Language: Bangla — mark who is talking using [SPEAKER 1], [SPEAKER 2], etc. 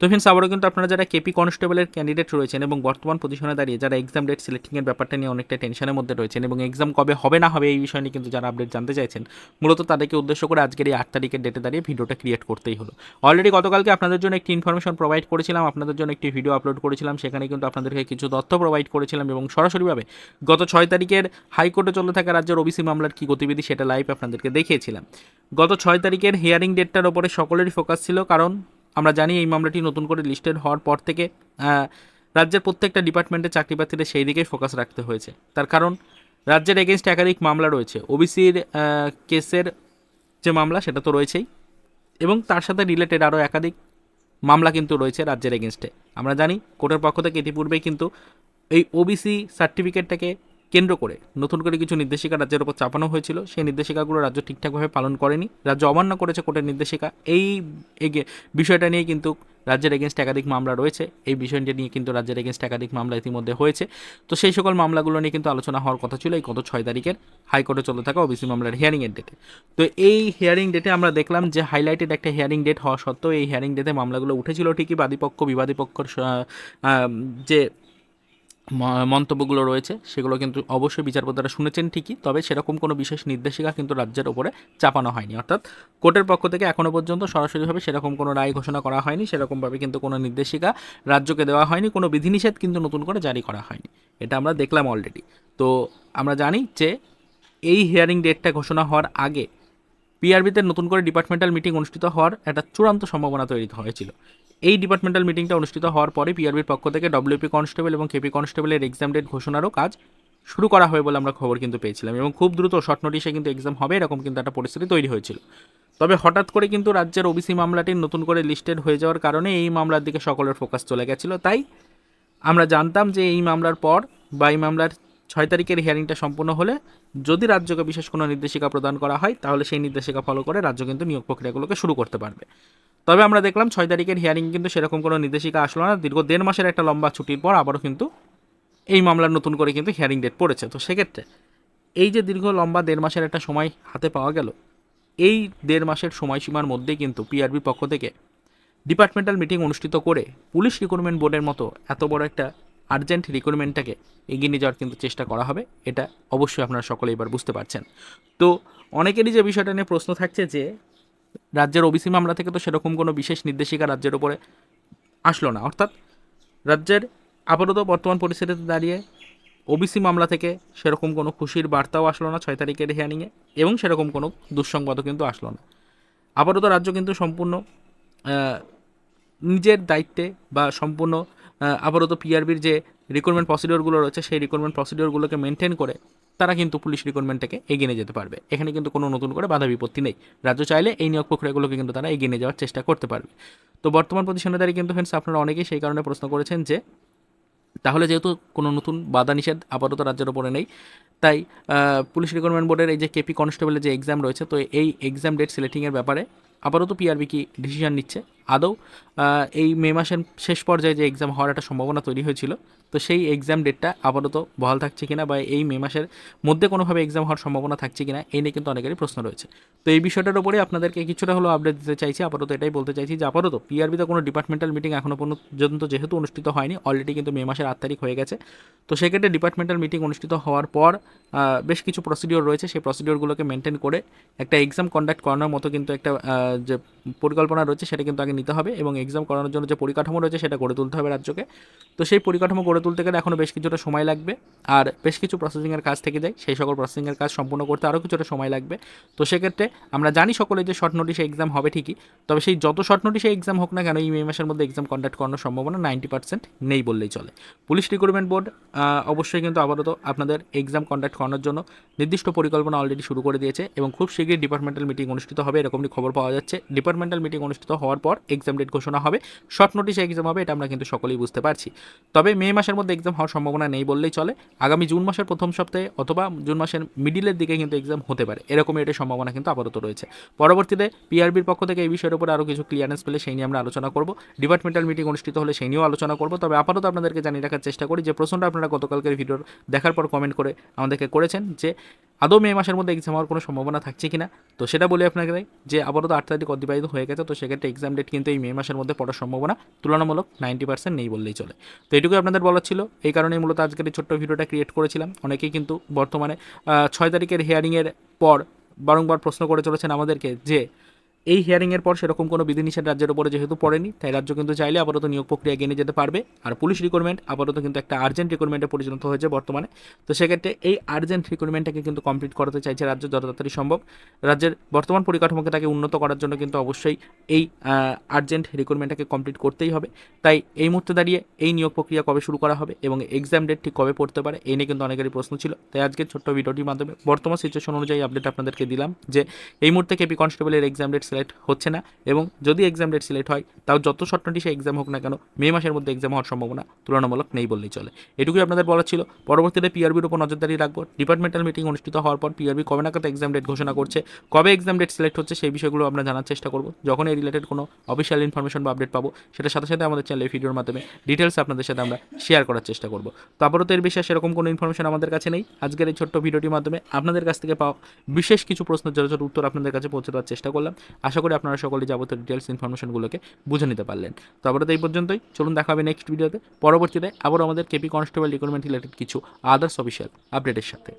[SPEAKER 1] তো ফ্রেন্ডস আবারও কিন্তু আপনারা যারা কেপি কনস্টেবলের ক্যান্ডিডেট রয়েছেন এবং বর্তমান পজিশনে দাঁড়িয়ে যারা এক্সাম ডেট সিলেক্টিংয়ের ব্যাপারটা নিয়ে অনেকটা টেনশনের মধ্যে রয়েছেন এবং এক্সাম কবে হবে না হবে এই বিষয় নিয়ে কিন্তু যারা আপডেট জানতে চাইছেন, মূলত তাদেরকে উদ্দেশ্য করে আজকের এই আট তারিখের ডেটে দাঁড়িয়ে ভিডিওটা ক্রিয়েট করতেই হলো। অলরেডি গতকালকে আপনাদের জন্য একটি ইনফরমেশন প্রোভাইড করেছিলাম, আপনাদের জন্য একটি ভিডিও আপলোড করেছিলাম, সেখানে কিন্তু আপনাদেরকে কিছু তথ্য প্রোভাইড করেছিলাম এবং সরাসরিভাবে গত ছয় তারিখের হাইকোর্টে চলে থাকা রাজ্যের ওবিসি মামলার কী গতিবিধি সেটা লাইভ আপনাদেরকে দেখিয়েছিলাম। গত ছয় তারিখের হিয়ারিং ডেটটার ওপরে সকলেরই ফোকাস ছিল, কারণ আমরা জানি এই মামলাটি নতুন করে লিস্টেড হওয়ার পর থেকে রাজ্যের প্রত্যেকটা ডিপার্টমেন্টে চাকরি প্রার্থীদের সেই দিকেই ফোকাস রাখতে হয়েছে। তার কারণ, রাজ্যের এগেনস্ট একাধিক মামলা রয়েছে। ওবিসির কেসের যে মামলা, সেটা তো রয়েছেই। এবং তার সাথে রিলেটেড আরও একাধিক মামলা কিন্তু রয়েছে রাজ্যের এগেনস্টে আমরা জানি, কোর্টের পক্ষ থেকে ইতিপূর্বেই কিন্তু এই ওবিসি সার্টিফিকেটটাকে কেন্দ্র করে। নতুন করে কিছু নির্দেশিকা রাজ্যের উপর চাপানো হয়েছিল। সেই নির্দেশিকাগুলো রাজ্য ঠিকঠাকভাবে পালন করেনি। রাজ্য অমান্য করেছে কোর্টের নির্দেশিকা। এই বিষয়টা নিয়ে কিন্তু রাজ্যের এগেনস্ট একাধিক মামলা রয়েছে। এই বিষয়টি নিয়ে কিন্তু রাজ্যের এগেনস্ট একাধিক মামলা ইতিমধ্যে হয়েছে। তো সেই সকল মামলাগুলো নিয়ে কিন্তু আলোচনা হওয়ার কথা ছিল এই গত ছয় তারিখের হাইকোর্টে চলে থাকা ওবিসি মামলার হিয়ারিংয়ের ডেটে তো এই হিয়ারিং ডেটে আমরা দেখলাম যে হাইলাইটেড একটা হিয়ারিং ডেট হওয়া সত্ত্বেও এই হিয়ারিং ডেটে মামলাগুলো উঠেছিল ঠিকই। বাদীপক্ষ বিবাদী পক্ষর স- আহ, যে মন্তব্যগুলো রয়েছে, সেগুলো কিন্তু অবশ্যই বিচারপতিরা শুনেছেন ঠিকই, তবে সেরকম কোনো বিশেষ নির্দেশিকা কিন্তু রাজ্যের ওপরে চাপানো হয়নি। অর্থাৎ কোর্টের পক্ষ থেকে এখনও পর্যন্ত সরাসরিভাবে সেরকম কোনো রায় ঘোষণা করা হয়নি, সেরকমভাবে কিন্তু কোনো নির্দেশিকা রাজ্যকে দেওয়া হয়নি, কোনো বিধিনিষেধ কিন্তু নতুন করে জারি করা হয়নি। এটা আমরা দেখলাম অলরেডি তো আমরা জানি যে এই হিয়ারিং ডেটটা ঘোষণা হওয়ার আগে পিআরবিতে নতুন করে ডিপার্টমেন্টাল মিটিং অনুষ্ঠিত হওয়ার একটা চূড়ান্ত সম্ভাবনা তৈরি হয়েছিল। এই ডিপার্টমেন্টাল মিটিংটা অনুষ্ঠিত হওয়ার পরে পিআরবির পক্ষ থেকে ডব্লিউপি কনস্টেবল এবং কেপি কনস্টেবলের এক্সাম ডেট ঘোষণারও কাজ শুরু করা হয় বলে আমরা খবর কিন্তু পেয়েছিলাম এবং খুব দ্রুত শর্ট নোটিশে কিন্তু এক্সাম হবে, এরকম কিন্তু একটা পরিস্থিতি তৈরি হয়েছিল। তবে হঠাৎ করে কিন্তু রাজ্যের ওবিসি মামলাটি নতুন করে লিস্টেড হয়ে যাওয়ার কারণে এই মামলার দিকে সকলের ফোকাস চলে গেছিল। তাই আমরা জানতাম যে এই মামলার পর বা এই মামলার ছয় তারিখের হিয়ারিংটা সম্পূর্ণ হলে যদি রাজ্যকে বিশেষ কোনো নির্দেশিকা প্রদান করা হয়, তাহলে সেই নির্দেশিকা ফলো করে রাজ্য কিন্তু নিয়োগ প্রক্রিয়াগুলোকে শুরু করতে পারবে। তবে আমরা দেখলাম ছয় তারিখের হিয়ারিং কিন্তু সেরকম কোনো নির্দেশিকা আসলো না। দীর্ঘ দেড় মাসের একটা লম্বা ছুটির পর আবারও কিন্তু এই মামলার নতুন করে কিন্তু হিয়ারিং ডেট পড়েছে। তো সেক্ষেত্রে এই যে দীর্ঘ লম্বা দেড় মাসের একটা সময় হাতে পাওয়া গেল, এই দেড় মাসের সময়সীমার মধ্যেই কিন্তু পিআরবি পক্ষ থেকে ডিপার্টমেন্টাল মিটিং অনুষ্ঠিত করে পুলিশ রিক্রুটমেন্ট বোর্ডের মতো এত বড় একটা আর্জেন্ট রিক্রুটমেন্টটাকে এগিয়ে নিয়ে যাওয়ার কিন্তু চেষ্টা করা হবে, এটা অবশ্যই আপনারা সকলে এবার বুঝতে পারছেন। তো অনেকেরই যে বিষয়টা নিয়ে প্রশ্ন থাকছে যে রাজ্যের ওবিসি মামলা থেকে তো সেরকম কোনো বিশেষ নির্দেশিকা রাজ্যের ওপরে আসলো না। অর্থাৎ রাজ্যের আপাতত বর্তমান পরিস্থিতিতে দাঁড়িয়ে ওবিসি মামলা থেকে সেরকম কোনো খুশির বার্তাও আসলো না ছয় তারিখের হিয়ারিংয়ে এবং সেরকম কোনো দুঃসংবাদও কিন্তু আসলো না। আপাতত রাজ্য কিন্তু সম্পূর্ণ নিজের দায়িত্বে বা সম্পূর্ণ আপাতত পিআরবির যে রিক্রুটমেন্ট প্রসিডিওরগুলো রয়েছে, সেই রিক্রুটমেন্ট প্রসিডিওরগুলোকে মেনটেন করে তারা কিন্তু পুলিশ রিক্রুটমেন্টটাকে এগিয়ে নিয়ে যেতে পারবে। এখানে কিন্তু কোনো নতুন করে বাধা বিপত্তি নেই। রাজ্য চাইলে এই নিয়োগ প্রক্রিয়াগুলোকে কিন্তু তারা এগিয়ে নিয়ে যাওয়ার চেষ্টা করতে পারবে। তো বর্তমান পজিশনে দাঁড়িয়ে কিন্তু ফ্রেন্ডস আপনারা অনেকেই সেই কারণে প্রশ্ন করেছেন যে, তাহলে যেহেতু কোনো নতুন বাধা নিষেধ আপাতত রাজ্যের ওপরে নেই, তাই পুলিশ রিক্রুটমেন্ট বোর্ডের এই যে কেপি কনস্টেবলের যে এক্সাম রয়েছে, তো এই এক্সাম ডেট সিলেক্টিংয়ের ব্যাপারে আপাতত পিআরবি কি ডিসিশন নিচ্ছে? আদৌ এই মে মাসের শেষ পর্যায়ে যে এক্সাম হওয়ার একটা সম্ভাবনা তৈরি হয়েছিল, তো সেই এক্সাম ডেটটা আপাতত বহাল থাকছে কিনা বা এই মে মাসের মধ্যে কোনোভাবে এক্সাম হওয়ার সম্ভাবনা থাকছে কিনা এই নিয়ে কিন্তু অনেকেরই প্রশ্ন রয়েছে। তো এই বিষয়টার উপরে আপনাদেরকে কিছুটা হলেও আপডেট দিতে চাইছি। আপাতত এটাই বলতে চাইছি যে আপাতত পিআরবিতে কোনো ডিপার্টমেন্টাল মিটিং এখনও পর্যন্ত যেহেতু অনুষ্ঠিত হয়নি অলরেডি কিন্তু মে মাসের আট তারিখ হয়ে গেছে। তো সেক্ষেত্রে ডিপার্টমেন্টাল মিটিং অনুষ্ঠিত হওয়ার পর বেশ কিছু প্রসিডিওর রয়েছে। সেই প্রসিডিওরগুলোকে মেনটেন করে একটা এক্সাম কন্ডাক্ট করানোর মতো কিন্তু একটা যে পরিকল্পনা রয়েছে, সেটা কিন্তু আগে নিতে হবে এবং এক্সাম করানোর জন্য যে পরিকাঠামো রয়েছে সেটা গড়ে তুলতে হবে রাজ্যকে। তো সেই পরিকাঠামো গড়ে তুলতে গেলে এখনও বেশ কিছুটা সময় লাগবে আর বেশ কিছু প্রসেসিংয়ের কাজ থেকে যায়। সেই সকল প্রসেসিংয়ের কাজ সম্পূর্ণ করতে আরও কিছুটা সময় লাগবে। তো সেক্ষেত্রে আমরা জানি সকলে যে শর্ট নোটিশে এক্সাম হবে ঠিকই, তবে সেই যত শর্ট নোটিশে এক্সাম হোক না কেন এই মে মাসের মধ্যে এক্সাম কন্ডাক্ট করানোর সম্ভাবনা নাইনটি পার্সেন্ট নেই বললেই চলে। পুলিশ রিক্রুটমেন্ট বোর্ড অবশ্যই কিন্তু আপাতত আপনাদের এক্সাম কন্ডাক্ট করানোর জন্য নির্দিষ্ট পরিকল্পনা অলরেডি শুরু করে দিয়েছে এবং খুব শীঘ্রই ডিপার্টমেন্টাল মিটিং অনুষ্ঠিত হবে, এরকমই খবর পাওয়া যাচ্ছে। ডিপার্টমেন্টাল মিটিং অনুষ্ঠিত হওয়ার পর এক্সাম ডেট ঘোষণা হবে। শর্ট নোটিশে এক্সাম হবে, এটা আমরা কিন্তু সকলেই বুঝতে পারছি। তবে মে মাসের মধ্যে এক্সাম হওয়ার সম্ভাবনা নেই বললেই চলে। আগামী জুন মাসের প্রথম সপ্তাহে অথবা জুন মাসের মিডিলের দিকে কিন্তু এক্সাম হতে পারে। এরকমই এটা সম্ভাবনা কিন্তু আপাতত রয়েছে। পরবর্তীতে পিআরবির পক্ষ থেকে এই বিষয়ের উপর আরও কিছু ক্লিয়ারেন্স পেলে সেই নিয়ে আমরা আলোচনা করব। ডিপার্টমেন্টাল মিটিং অনুষ্ঠিত হলে সেই নিয়েও আলোচনা করব। তবে আপাতত আপনাদেরকে জানিয়ে রাখার চেষ্টা করি যে, প্রশ্নটা আপনারা গতকালকের ভিডিওর দেখার পর কমেন্ট করে আমাদেরকে করেছেন যে, আদৌ মে মাসের মধ্যে এক্সাম হওয়ার কোনো সম্ভাবনা থাকছে কিনা? তো সেটা বলে আপনাকে যে, আপাতত আট তারিখ অতিবাহিত হয়ে গেছে, তো সেক্ষেত্রে এক্সাম ডেট কিন্তু এই মে মাসের মধ্যে পড়ার সম্ভাবনা তুলনামূলক নাইনটি পার্সেন্ট নেই বললেই চলে। তো এটুকুই আপনাদের বলার ছিল। এই কারণেই মূলত আজকের এই ছোট্ট ভিডিওটা ক্রিয়েট করেছিলাম। অনেকেই কিন্তু বর্তমানে ছয় তারিখের হিয়ারিংয়ের পর বারংবার প্রশ্ন করে চলেছেন আমাদেরকে যে এই হিয়ারিংয়ের পর সেরকম কোনো বিধিনিষেধ রাজ্যের উপরে যেহেতু পড়েনি, তাই রাজ্য কিন্তু চাইলে আপাতত নিয়োগ প্রক্রিয়া এগিয়ে যেতে পারবে। আর পুলিশ রিক্রুটমেন্ট আপাতত কিন্তু একটা আর্জেন্ট রিক্রুটমেন্টে পরিণত হয়েছে বর্তমানে। তো সেক্ষেত্রে এই আর্জেন্ট রিক্রুটমেন্টটাকে কিন্তু কমপ্লিট করাতে চাইছে রাজ্য যত তাড়াতাড়ি সম্ভব। রাজ্যের বর্তমান পরিকাঠামোকে তাকে উন্নত করার জন্য কিন্তু অবশ্যই এই আর্জেন্ট রিক্রুটমেন্টটাকে কমপ্লিট করতেই হবে। তাই এই মুহূর্তে দাঁড়িয়ে এই নিয়োগ প্রক্রিয়া কবে শুরু করা হবে এবং এক্সাম ডেট ঠিক কবে পড়তে পারে এই নিয়ে কিন্তু অনেকেরই প্রশ্ন ছিল। তাই আজকের ছোট্ট ভিডিওটির মাধ্যমে বর্তমান সিচুয়েশন অনুযায়ী আপডেট আপনাদেরকে দিলাম যে, এই মুহূর্তে কেপি কনস্টেবলের এক্সাম ডেট সিলেক্ট হচ্ছে না এবং যদি এক্সাম ডেট সিলেক্ট হয়, তাও যত শর্ট নোটিশে এক্সাম হোক না কেন, মে মাসের মধ্যে এক্সাম হওয়ার সম্ভাবনা তুলনামূলক নেই বললেই চলে। এটুকুই আপনাদের বলার ছিল। পরবর্তীতে পিআরবির উপর নজরদারি রাখব। ডিপার্টমেন্টাল মিটিং অনুষ্ঠিত হওয়ার পর পিআরবি কবে নাগাদ এক্সাম ডেট ঘোষণা করছে, কবে এক্সাম ডেট সিলেক্ট হচ্ছে সেই বিষয়গুলো আমরা জানার চেষ্টা করব। যখন এই রিলেটেড কোনো অফিসিয়াল ইনফরমেশন বা আপডেট পাবো, সেটার সাথে সাথে আমাদের চ্যানেলে ভিডিওর মাধ্যমে ডিটেলস আপনাদের সাথে আমরা শেয়ার করার চেষ্টা করব। তো আপাতত এর বিষয়ে সেরকম কোনো ইনফরমেশন আমাদের কাছে নেই। আজকের এই ছোট্ট ভিডিওটির মাধ্যমে আপনাদের কাছ থেকে পাওয়া বিশেষ কিছু প্রশ্নের জন্য উত্তর আপনাদের কাছে পৌঁছে দেওয়ার চেষ্টা করলাম। আশা করি আপনারা সকলে যাবতীয় ডিটেলস ইনফরমেশনগুলোকে বুঝে নিতে পারলেন। তো আপাতত এই পর্যন্তই। চলুন দেখা হবে নেক্সট ভিডিওতে পরবর্তীতে আবার আমাদের কেপি কনস্টেবল রিক্রুটমেন্ট রিলেটেড কিছু আদার্স অফিসিয়াল আপডেটের সাথে।